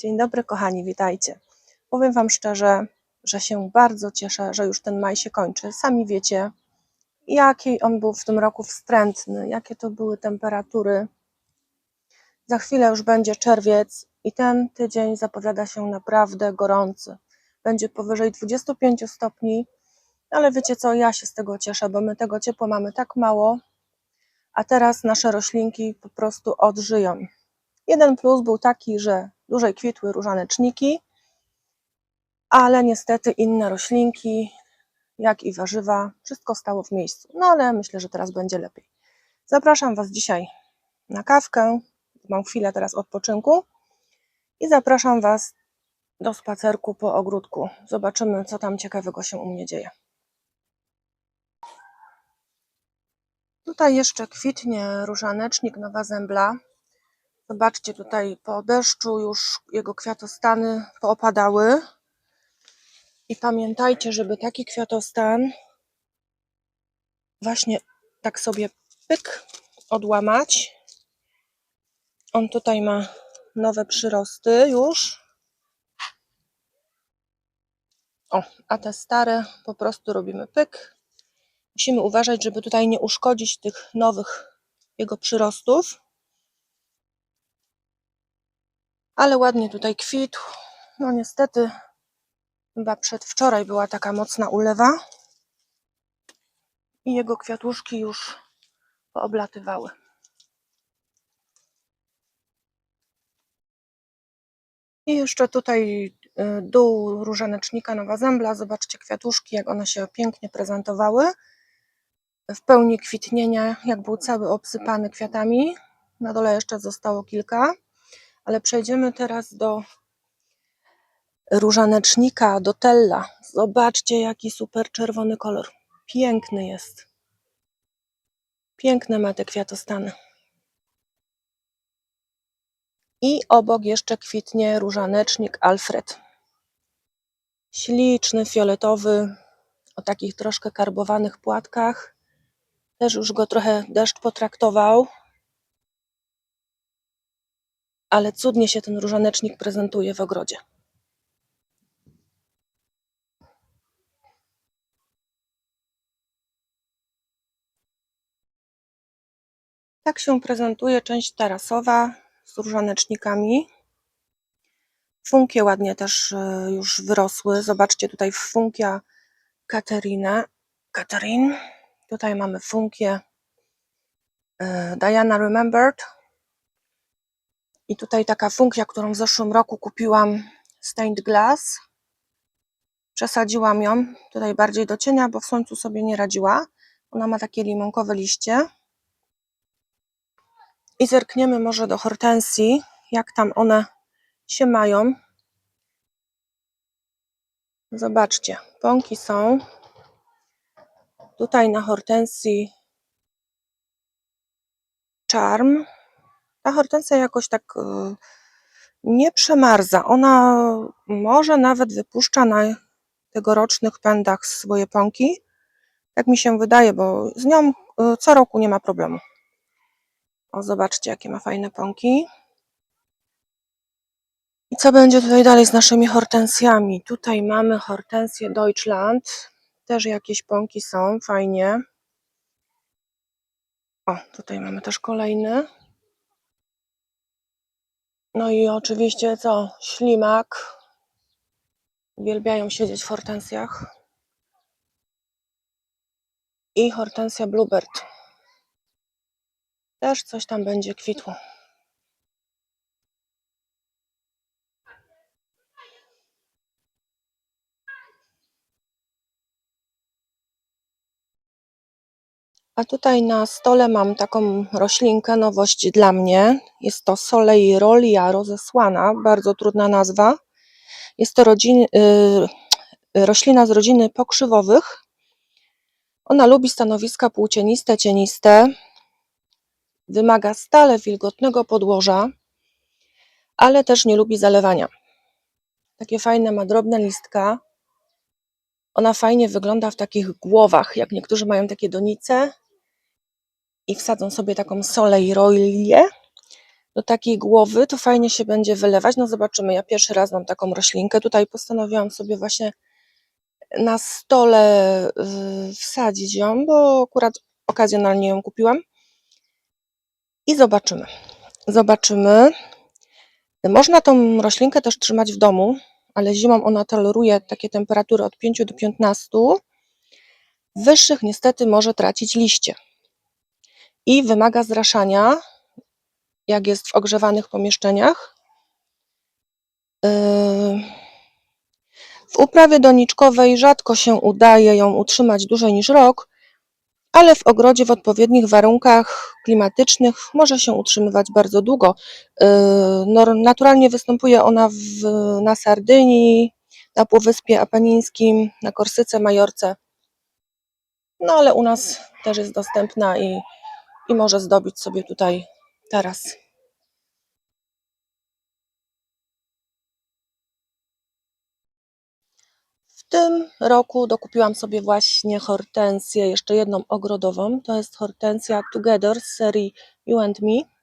Dzień dobry, kochani, witajcie. Powiem Wam szczerze, że się bardzo cieszę, że już ten maj się kończy. Sami wiecie, jaki on był w tym roku wstrętny, jakie to były temperatury. Za chwilę już będzie czerwiec i ten tydzień zapowiada się naprawdę gorący. Będzie powyżej 25 stopni, ale wiecie co, ja się z tego cieszę, bo my tego ciepła mamy tak mało, a teraz nasze roślinki po prostu odżyją. Jeden plus był taki, że dłużej kwitły różaneczniki, ale niestety inne roślinki, jak i warzywa, wszystko stało w miejscu. No ale myślę, że teraz będzie lepiej. Zapraszam Was dzisiaj na kawkę. Mam chwilę teraz odpoczynku i zapraszam Was do spacerku po ogródku. Zobaczymy, co tam ciekawego się u mnie dzieje. Tutaj jeszcze kwitnie różanecznik Nowa Zembla. Zobaczcie, tutaj po deszczu już jego kwiatostany poopadały. I pamiętajcie, żeby taki kwiatostan właśnie tak sobie pyk odłamać. On tutaj ma nowe przyrosty już. O, a te stare po prostu robimy pyk. Musimy uważać, żeby tutaj nie uszkodzić tych nowych jego przyrostów. Ale ładnie tutaj kwitł. No niestety chyba przedwczoraj była taka mocna ulewa i jego kwiatuszki już pooblatywały. I jeszcze tutaj y, dół różanecznika Nowa Zembla. Zobaczcie kwiatuszki, jak one się pięknie prezentowały. W pełni kwitnienia, jak był cały obsypany kwiatami. Na dole jeszcze zostało kilka. Ale przejdziemy teraz do różanecznika, do Tella. Zobaczcie, jaki super czerwony kolor. Piękny jest. Piękne ma te kwiatostany. I obok jeszcze kwitnie różanecznik Alfred. Śliczny, fioletowy, o takich troszkę karbowanych płatkach. Też już go trochę deszcz potraktował. Ale cudnie się ten różanecznik prezentuje w ogrodzie. Tak się prezentuje część tarasowa z różanecznikami. Funkie ładnie też e, już wyrosły. Zobaczcie tutaj funkia Katerinę. Katerin. Tutaj mamy funkię e, Diana Remembered. I tutaj taka funkia, którą w zeszłym roku kupiłam Stained Glass. Przesadziłam ją tutaj bardziej do cienia, bo w słońcu sobie nie radziła. Ona ma takie limonkowe liście. I zerkniemy może do hortensji, jak tam one się mają. Zobaczcie, pąki są. Tutaj na hortensji charm. Ta hortensja jakoś tak y, nie przemarza. Ona może nawet wypuszcza na tegorocznych pędach swoje pąki. Tak mi się wydaje, bo z nią y, co roku nie ma problemu. O, zobaczcie, jakie ma fajne pąki. I co będzie tutaj dalej z naszymi hortensjami? Tutaj mamy hortensję Deutschland. Też jakieś pąki są, fajnie. O, tutaj mamy też kolejny. No i oczywiście co? Ślimak. Uwielbiają siedzieć w hortensjach. I hortensja Bluebird. Też coś tam będzie kwitło. A tutaj na stole mam taką roślinkę, nowość dla mnie. Jest to Soleirolia rozesłana, bardzo trudna nazwa. Jest to rodzin, y, roślina z rodziny pokrzywowych. Ona lubi stanowiska płócieniste, cieniste. Wymaga stale wilgotnego podłoża, ale też nie lubi zalewania. Takie fajne ma drobne listka. Ona fajnie wygląda w takich głowach, jak niektórzy mają takie donice i wsadzą sobie taką soleirolię, do takiej głowy, to fajnie się będzie wylewać. No zobaczymy, ja pierwszy raz mam taką roślinkę. Tutaj postanowiłam sobie właśnie na stole y, wsadzić ją, bo akurat okazjonalnie ją kupiłam. I zobaczymy. Zobaczymy. Można tą roślinkę też trzymać w domu, ale zimą ona toleruje takie temperatury od 5 do 15. Wyższych niestety może tracić liście i wymaga zraszania, jak jest w ogrzewanych pomieszczeniach. Yy, W uprawie doniczkowej rzadko się udaje ją utrzymać dłużej niż rok, ale w ogrodzie w odpowiednich warunkach klimatycznych może się utrzymywać bardzo długo. Yy, Naturalnie występuje ona w, na Sardynii, na Półwyspie Apenińskim, na Korsyce, Majorce. No ale u nas też jest dostępna i, i może zdobić sobie tutaj taras. W tym roku dokupiłam sobie właśnie hortensję, jeszcze jedną ogrodową. To jest hortensja Together z serii You and Me.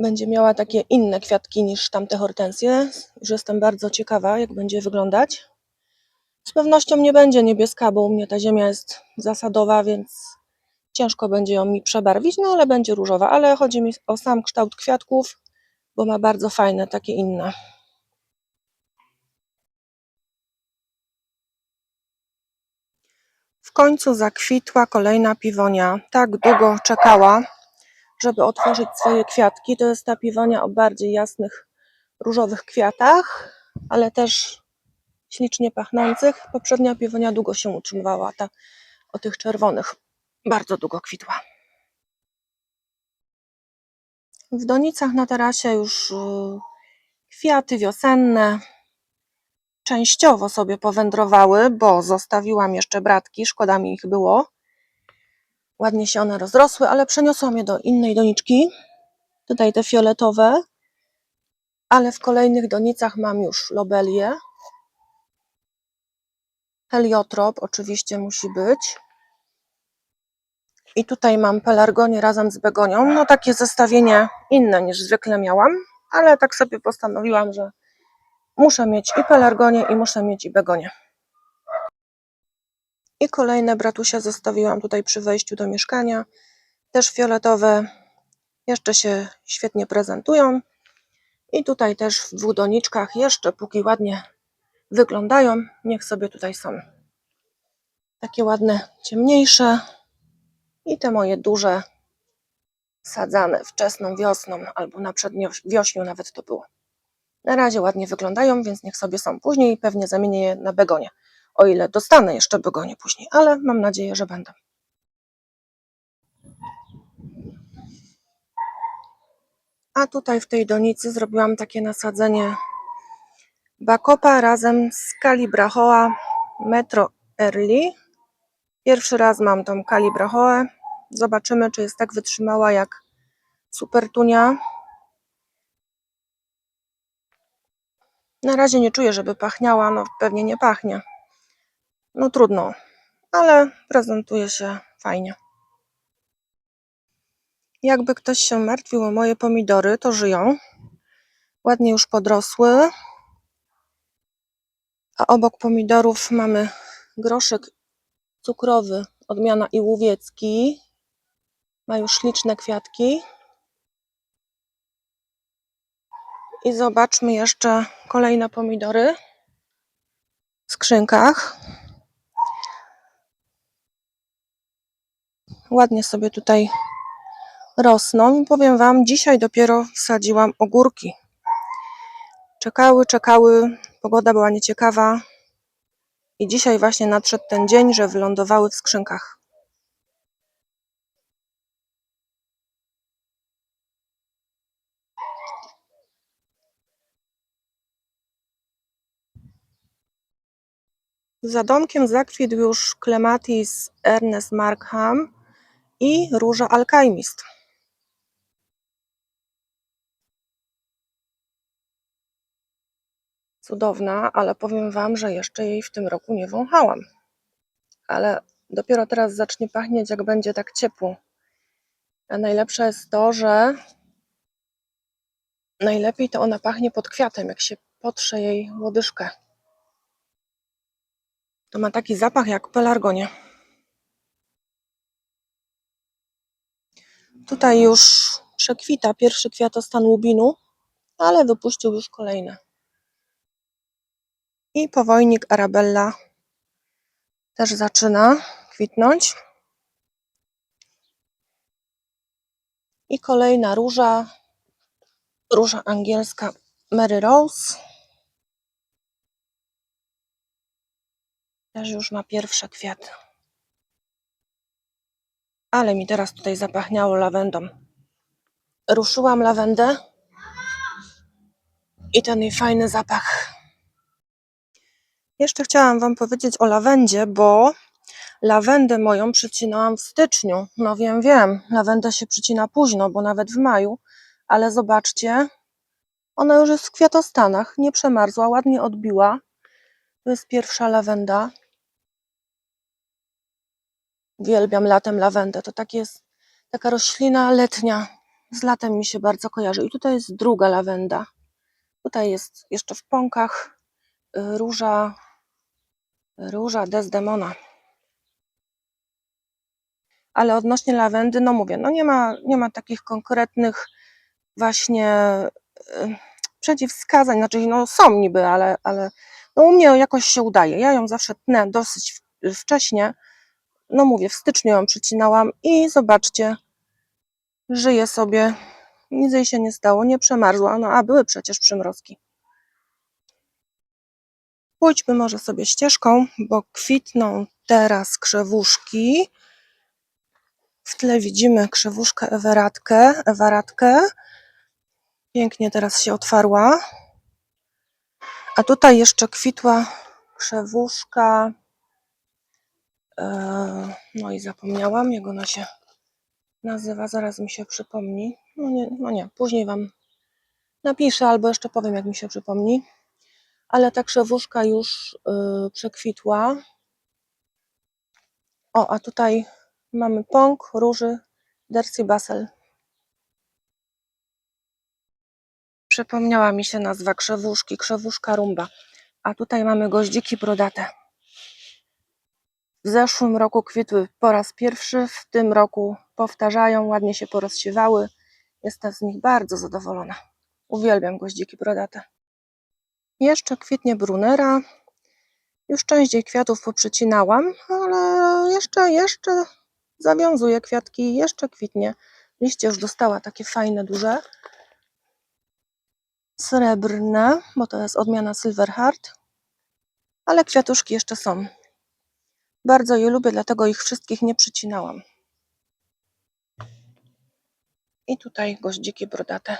Będzie miała takie inne kwiatki niż tamte hortensje. Już jestem bardzo ciekawa, jak będzie wyglądać. Z pewnością nie będzie niebieska, bo u mnie ta ziemia jest zasadowa, więc ciężko będzie ją mi przebarwić, no ale będzie różowa. Ale chodzi mi o sam kształt kwiatków, bo ma bardzo fajne, takie inne. W końcu zakwitła kolejna piwonia. Tak długo czekała, żeby otworzyć swoje kwiatki. To jest ta piwonia o bardziej jasnych, różowych kwiatach, ale też ślicznie pachnących. Poprzednia piwonia długo się utrzymywała, ta o tych czerwonych bardzo długo kwitła. W donicach na tarasie już y, kwiaty wiosenne częściowo sobie powędrowały, bo zostawiłam jeszcze bratki, szkoda mi ich było. Ładnie się one rozrosły, ale przeniosłam je do innej doniczki. Tutaj te fioletowe, ale w kolejnych donicach mam już lobelie. Heliotrop oczywiście musi być. I tutaj mam pelargonię razem z begonią. No takie zestawienie inne niż zwykle miałam, ale tak sobie postanowiłam, że muszę mieć i pelargonię i muszę mieć i begonię. I kolejne bratusia zostawiłam tutaj przy wejściu do mieszkania. Też fioletowe. Jeszcze się świetnie prezentują. I tutaj też w dwóch doniczkach jeszcze póki ładnie wyglądają. Niech sobie tutaj są. Takie ładne, ciemniejsze. I te moje duże, sadzane wczesną wiosną albo na przedwiośniu nawet to było. Na razie ładnie wyglądają, więc niech sobie są. Później pewnie zamienię je na begonie. O ile dostanę jeszcze begonie później, ale mam nadzieję, że będę. A tutaj w tej donicy zrobiłam takie nasadzenie bakopa razem z kalibrachoa Metro Early. Pierwszy raz mam tą kalibrachoę. Zobaczymy, czy jest tak wytrzymała jak supertunia. Na razie nie czuję, żeby pachniała. No pewnie nie pachnie. No trudno, ale prezentuje się fajnie. Jakby ktoś się martwił o moje pomidory, to żyją. Ładnie już podrosły. A obok pomidorów mamy groszek cukrowy, odmiana iłowiecki. Ma już śliczne kwiatki. I zobaczmy jeszcze kolejne pomidory w skrzynkach. Ładnie sobie tutaj rosną. Powiem Wam, dzisiaj dopiero wsadziłam ogórki. Czekały, czekały, pogoda była nieciekawa. I dzisiaj właśnie nadszedł ten dzień, że wylądowały w skrzynkach. Za domkiem zakwitł już Clematis Ernest Markham i róża Alchemist. Cudowna, ale powiem Wam, że jeszcze jej w tym roku nie wąchałam. Ale dopiero teraz zacznie pachnieć, jak będzie tak ciepło. A najlepsze jest to, że najlepiej to ona pachnie pod kwiatem, jak się potrze jej łodyżkę. To ma taki zapach jak pelargonia. Tutaj już przekwita pierwszy kwiatostan łubinu, ale wypuścił już kolejne. I powojnik Arabella też zaczyna kwitnąć. I kolejna róża, róża angielska Mary Rose. Też już ma pierwsze kwiaty. Ale mi teraz tutaj zapachniało lawendą. Ruszyłam lawendę i ten jej fajny zapach. Jeszcze chciałam Wam powiedzieć o lawendzie, bo lawendę moją przycinałam w styczniu. No wiem, wiem, lawenda się przycina późno, bo nawet w maju, ale zobaczcie, ona już jest w kwiatostanach, nie przemarzła, ładnie odbiła. To jest pierwsza lawenda. Uwielbiam latem lawendę. To tak jest taka roślina letnia. Z latem mi się bardzo kojarzy. I tutaj jest druga lawenda. Tutaj jest jeszcze w pąkach y, róża, róża Desdemona. Ale odnośnie lawendy, no mówię, no nie ma, nie ma takich konkretnych właśnie y, przeciwwskazań, znaczy no są niby, ale, ale no u mnie jakoś się udaje. Ja ją zawsze tnę dosyć wcześnie. No mówię, w styczniu ją przycinałam i zobaczcie, żyje sobie, nic jej się nie stało, nie przemarzła, no a były przecież przymrozki. Pójdźmy może sobie ścieżką, bo kwitną teraz krzewuszki. W tle widzimy krzewuszkę eweratkę, ewaratkę. Pięknie teraz się otwarła. A tutaj jeszcze kwitła krzewuszka. e, No i zapomniałam, jak ona się nazywa, zaraz mi się przypomni. No nie, no nie, później Wam napiszę albo jeszcze powiem, jak mi się przypomni. Ale ta krzewuszka już y, przekwitła. O, a tutaj mamy pąk, róży, Dercy Basel. Przypomniała mi się nazwa krzewuszki, krzewuszka rumba. A tutaj mamy goździki brodate. W zeszłym roku kwitły po raz pierwszy, w tym roku powtarzają, ładnie się porozsiewały. Jestem z nich bardzo zadowolona. Uwielbiam goździki brodate. Jeszcze kwitnie brunera. Już część jej kwiatów poprzecinałam, ale jeszcze, jeszcze zawiązuje kwiatki, jeszcze kwitnie. Liście już dostała takie fajne, duże. Srebrne, bo to jest odmiana Silverheart. Ale kwiatuszki jeszcze są. Bardzo je lubię, dlatego ich wszystkich nie przycinałam. I tutaj goździki brodate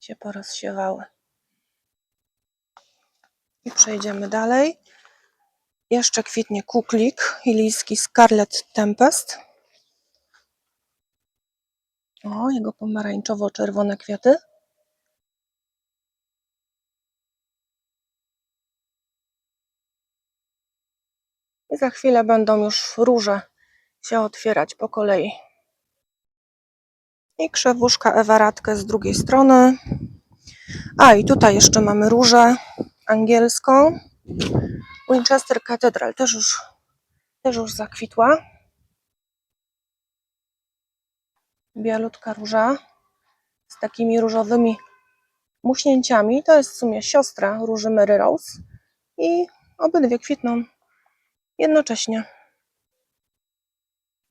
się porozsiewały. I przejdziemy dalej. Jeszcze kwitnie kuklik hilijski Scarlet Tempest. O, jego pomarańczowo-czerwone kwiaty. I za chwilę będą już róże się otwierać po kolei. I krzewuszka ewaratkę z drugiej strony. A i tutaj jeszcze mamy różę angielską. Winchester Cathedral też już, też już zakwitła. Bialutka róża z takimi różowymi muśnięciami. To jest w sumie siostra róży Mary Rose. I obydwie kwitną jednocześnie.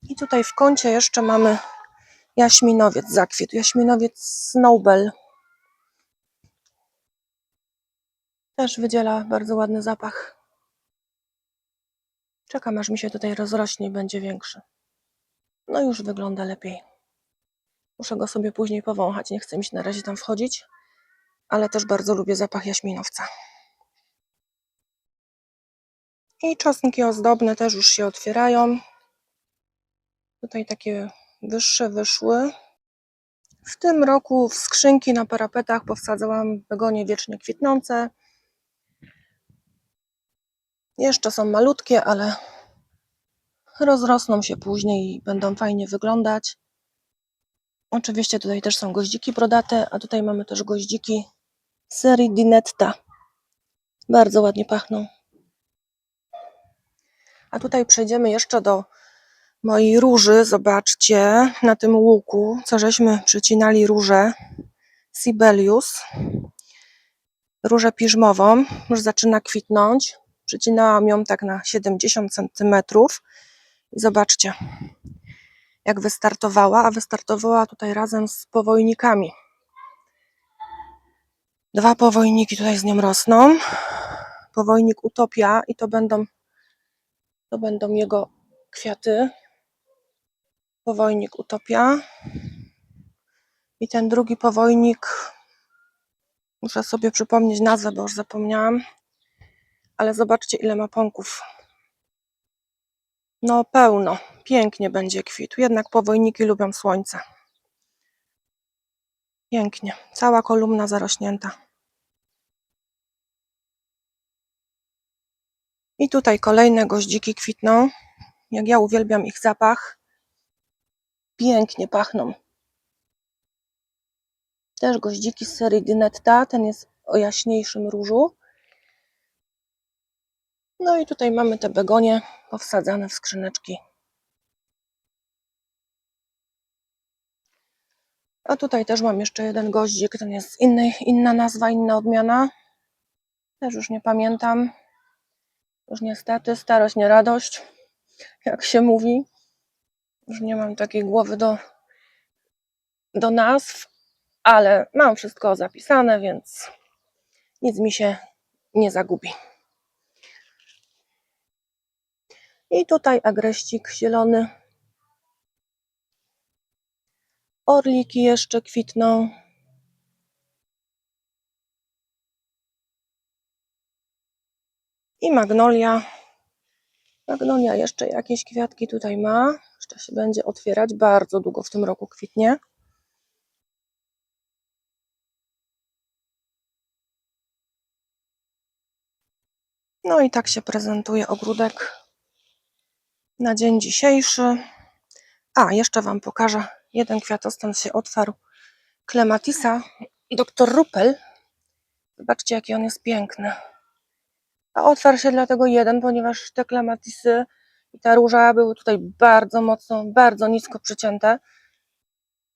I tutaj w kącie jeszcze mamy jaśminowiec zakwitł. Jaśminowiec Snowbell. Też wydziela bardzo ładny zapach. Czekam aż mi się tutaj rozrośnie i będzie większy. No już wygląda lepiej. Muszę go sobie później powąchać. Nie chcę mi się na razie tam wchodzić, ale też bardzo lubię zapach jaśminowca. I czosnki ozdobne też już się otwierają. Tutaj takie wyższe wyszły. W tym roku w skrzynki na parapetach powsadzałam begonie wiecznie kwitnące. Jeszcze są malutkie, ale rozrosną się później i będą fajnie wyglądać. Oczywiście tutaj też są goździki brodate, a tutaj mamy też goździki serii Dinetta. Bardzo ładnie pachną. A tutaj przejdziemy jeszcze do mojej róży. Zobaczcie, na tym łuku, co żeśmy przycinali różę Sibelius. Różę piżmową, już zaczyna kwitnąć. Przycinałam ją tak na 70 cm. I zobaczcie, jak wystartowała, a wystartowała tutaj razem z powojnikami. Dwa powojniki tutaj z nią rosną. Powojnik Utopia i to będą, to będą jego kwiaty. Powojnik Utopia. I ten drugi powojnik, muszę sobie przypomnieć nazwę, bo już zapomniałam. Ale zobaczcie, ile ma pąków. No pełno, pięknie będzie kwitł. Jednak powojniki lubią słońce. Pięknie, cała kolumna zarośnięta. I tutaj kolejne goździki kwitną. Jak ja uwielbiam ich zapach. Pięknie pachną. Też goździki z serii Dinetta. Ten jest o jaśniejszym różu. No i tutaj mamy te begonie powsadzane w skrzyneczki. A tutaj też mam jeszcze jeden goździk, ten jest inny, inna nazwa, inna odmiana. Też już nie pamiętam. Już niestety, starość nie radość, jak się mówi. Już nie mam takiej głowy do, do nazw, ale mam wszystko zapisane, więc nic mi się nie zagubi. I tutaj agreścik zielony. Orliki jeszcze kwitną. I magnolia. Magnolia jeszcze jakieś kwiatki tutaj ma. Jeszcze się będzie otwierać. Bardzo długo w tym roku kwitnie. No i tak się prezentuje ogródek na dzień dzisiejszy. A, jeszcze Wam pokażę. Jeden kwiatostan się otwarł. Clematisa. Dr Ruppel. Zobaczcie, jaki on jest piękny. A otwarł się dlatego jeden, ponieważ te klematisy i ta róża były tutaj bardzo mocno, bardzo nisko przycięte,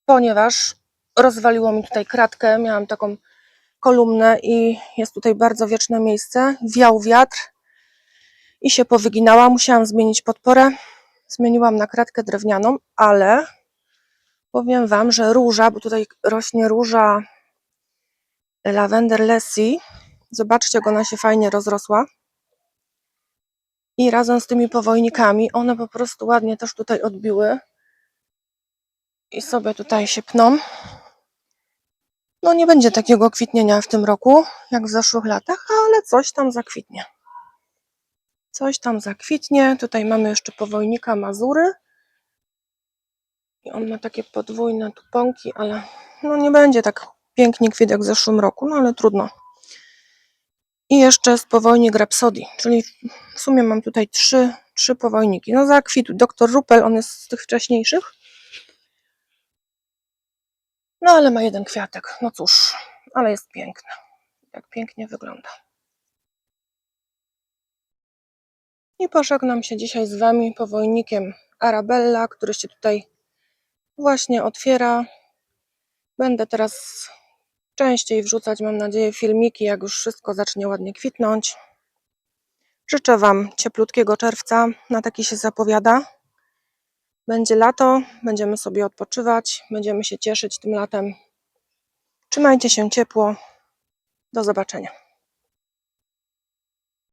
ponieważ rozwaliło mi tutaj kratkę. Miałam taką kolumnę i jest tutaj bardzo wieczne miejsce. Wiał wiatr i się powyginała. Musiałam zmienić podporę. Zmieniłam na kratkę drewnianą, ale powiem Wam, że róża, bo tutaj rośnie róża Lavender Lassie. Zobaczcie, jak ona się fajnie rozrosła. I razem z tymi powojnikami one po prostu ładnie też tutaj odbiły. I sobie tutaj się pną. No nie będzie takiego kwitnienia w tym roku, jak w zeszłych latach, ale coś tam zakwitnie. Coś tam zakwitnie. Tutaj mamy jeszcze powojnika Mazury. I on ma takie podwójne tu pąki, ale no nie będzie tak pięknie kwit jak w zeszłym roku, no ale trudno. I jeszcze z powojnik Rhapsody, czyli w sumie mam tutaj trzy, trzy powojniki. No zakwitł dr Ruppel, on jest z tych wcześniejszych. No ale ma jeden kwiatek, no cóż, ale jest piękny. Jak pięknie wygląda. I pożegnam się dzisiaj z Wami powojnikiem Arabella, który się tutaj właśnie otwiera. Będę teraz częściej wrzucać, mam nadzieję, filmiki, jak już wszystko zacznie ładnie kwitnąć. Życzę Wam cieplutkiego czerwca, na taki się zapowiada. Będzie lato, będziemy sobie odpoczywać, będziemy się cieszyć tym latem. Trzymajcie się ciepło. Do zobaczenia.